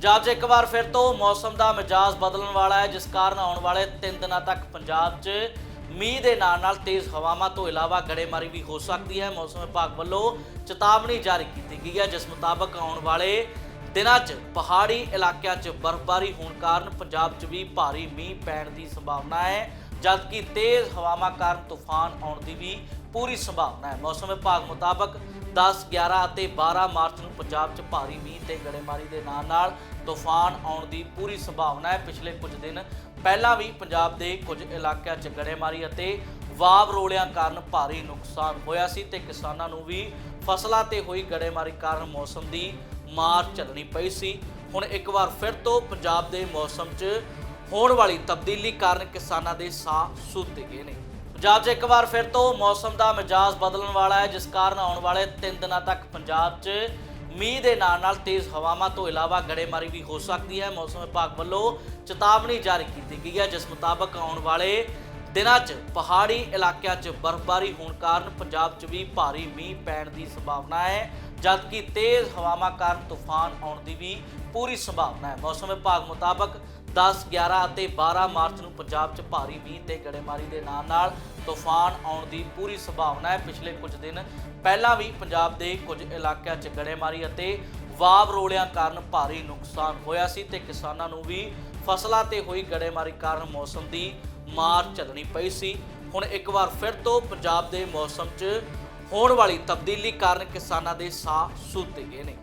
ਪੰਜਾਬ 'ਚ ਇੱਕ ਵਾਰ ਫਿਰ ਤੋਂ ਮੌਸਮ ਦਾ ਮਿਜਾਜ਼ ਬਦਲਣ ਵਾਲਾ ਹੈ, ਜਿਸ ਕਾਰਨ ਆਉਣ ਵਾਲੇ 3 ਦਿਨਾਂ ਤੱਕ ਪੰਜਾਬ 'ਚ ਮੀਂਹ ਦੇ ਨਾਲ ਨਾਲ ਤੇਜ਼ ਹਵਾਵਾਂ ਤੋਂ ਇਲਾਵਾ ਗੜੇਮਾਰੀ ਵੀ ਹੋ ਸਕਦੀ ਹੈ। ਮੌਸਮ ਵਿਭਾਗ ਵੱਲੋਂ ਚੇਤਾਵਨੀ ਜਾਰੀ ਕੀਤੀ ਗਈ ਹੈ, ਜਿਸ ਮੁਤਾਬਕ ਆਉਣ ਵਾਲੇ ਦਿਨਾਂ 'ਚ ਪਹਾੜੀ ਇਲਾਕਿਆਂ 'ਚ ਬਰਫ਼ਬਾਰੀ ਹੋਣ ਕਾਰਨ ਪੰਜਾਬ 'ਚ ਵੀ ਭਾਰੀ ਮੀਂਹ ਪੈਣ ਦੀ ਸੰਭਾਵਨਾ ਹੈ। ਜਦਕਿ ਤੇਜ਼ ਹਵਾਵਾਂ ਕਾਰਨ ਤੂਫਾਨ ਆਉਣ ਦੀ ਵੀ ਪੂਰੀ ਸੰਭਾਵਨਾ ਹੈ। ਮੌਸਮ ਵਿਭਾਗ ਮੁਤਾਬਕ 10, 11 ਅਤੇ 12 ਮਾਰਚ ਨੂੰ ਪੰਜਾਬ 'ਚ ਭਾਰੀ ਮੀਂਹ ਤੇ ਗੜੇਮਾਰੀ ਦੇ ਨਾਲ ਨਾਲ ਤੂਫਾਨ ਆਉਣ ਦੀ ਪੂਰੀ ਸੰਭਾਵਨਾ ਹੈ। ਪਿਛਲੇ ਕੁਝ ਦਿਨ ਪਹਿਲਾਂ ਵੀ ਪੰਜਾਬ ਦੇ ਕੁਝ ਇਲਾਕਿਆਂ 'ਚ ਗੜੇਮਾਰੀ ਅਤੇ ਵਾਵ ਰੋਲਿਆਂ ਕਾਰਨ ਭਾਰੀ ਨੁਕਸਾਨ ਹੋਇਆ ਸੀ ਤੇ ਕਿਸਾਨਾਂ ਨੂੰ ਵੀ ਫਸਲਾਂ ਤੇ ਹੋਈ ਗੜੇਮਾਰੀ ਕਾਰਨ ਮੌਸਮ ਦੀ ਮਾਰ ਚੱਲਣੀ ਪਈ ਸੀ। ਹੁਣ ਇੱਕ ਵਾਰ ਫਿਰ ਤੋਂ ਪੰਜਾਬ ਦੇ ਮੌਸਮ 'ਚ ਹੋਣ ਵਾਲੀ ਤਬਦੀਲੀ ਕਾਰਨ ਕਿਸਾਨਾਂ ਦੇ ਸਾਹ ਸੁੱਤੇ ਗਏ ਨੇ। ਪੰਜਾਬ 'ਚ ਇੱਕ ਵਾਰ ਫਿਰ ਤੋਂ ਮੌਸਮ ਦਾ ਮਿਜਾਜ਼ ਬਦਲਣ ਵਾਲਾ ਹੈ, ਜਿਸ ਕਾਰਨ ਆਉਣ ਵਾਲੇ 3 ਦਿਨਾਂ ਤੱਕ ਪੰਜਾਬ 'ਚ ਮੀਂਹ ਦੇ ਨਾਲ ਨਾਲ ਤੇਜ਼ ਹਵਾਵਾਂ ਤੋਂ ਇਲਾਵਾ ਗੜੇਮਾਰੀ ਵੀ ਹੋ ਸਕਦੀ ਹੈ। ਮੌਸਮ ਵਿਭਾਗ ਵੱਲੋਂ ਚੇਤਾਵਨੀ ਜਾਰੀ ਕੀਤੀ ਗਈ ਹੈ, ਜਿਸ ਮੁਤਾਬਕ ਆਉਣ ਵਾਲੇ ਦਿਨਾਂ 'ਚ ਪਹਾੜੀ ਇਲਾਕਿਆਂ 'ਚ ਬਰਫ਼ਬਾਰੀ ਹੋਣ ਕਾਰਨ ਪੰਜਾਬ 'ਚ ਵੀ ਭਾਰੀ ਮੀਂਹ ਪੈਣ ਦੀ ਸੰਭਾਵਨਾ ਹੈ, ਜਦਕਿ ਤੇਜ਼ ਹਵਾਵਾਂ ਕਾਰਨ ਤੂਫਾਨ ਆਉਣ ਦੀ ਵੀ ਪੂਰੀ ਸੰਭਾਵਨਾ ਹੈ। ਮੌਸਮ ਵਿਭਾਗ ਮੁਤਾਬਕ 10, 11 ਅਤੇ 12 ਮਾਰਚ ਨੂੰ ਪੰਜਾਬ 'ਚ ਭਾਰੀ ਮੀਂਹ ਤੇ ਗੜੇਮਾਰੀ ਦੇ ਨਾਲ ਨਾਲ ਤੂਫਾਨ ਆਉਣ ਦੀ ਪੂਰੀ ਸੰਭਾਵਨਾ ਹੈ। ਪਿਛਲੇ ਕੁਝ ਦਿਨ ਪਹਿਲਾਂ ਵੀ ਪੰਜਾਬ ਦੇ ਕੁਝ ਇਲਾਕਿਆਂ 'ਚ ਗੜੇਮਾਰੀ ਅਤੇ ਵਾਵ ਰੋਲਿਆਂ ਕਾਰਨ ਭਾਰੀ ਨੁਕਸਾਨ ਹੋਇਆ ਸੀ ਤੇ ਕਿਸਾਨਾਂ ਨੂੰ ਵੀ ਫਸਲਾਂ ਤੇ ਹੋਈ ਗੜੇਮਾਰੀ ਕਾਰਨ ਮੌਸਮ ਦੀ ਮਾਰ ਚੱਲਣੀ ਪਈ ਸੀ। ਹੁਣ ਇੱਕ ਵਾਰ ਫਿਰ ਤੋਂ ਪੰਜਾਬ ਦੇ ਮੌਸਮ 'ਚ ਹੋਣ ਵਾਲੀ ਤਬਦੀਲੀ ਕਾਰਨ ਕਿਸਾਨਾਂ ਦੇ ਸਾਹ ਸੁੱਤੇ ਗਏ ਨੇ।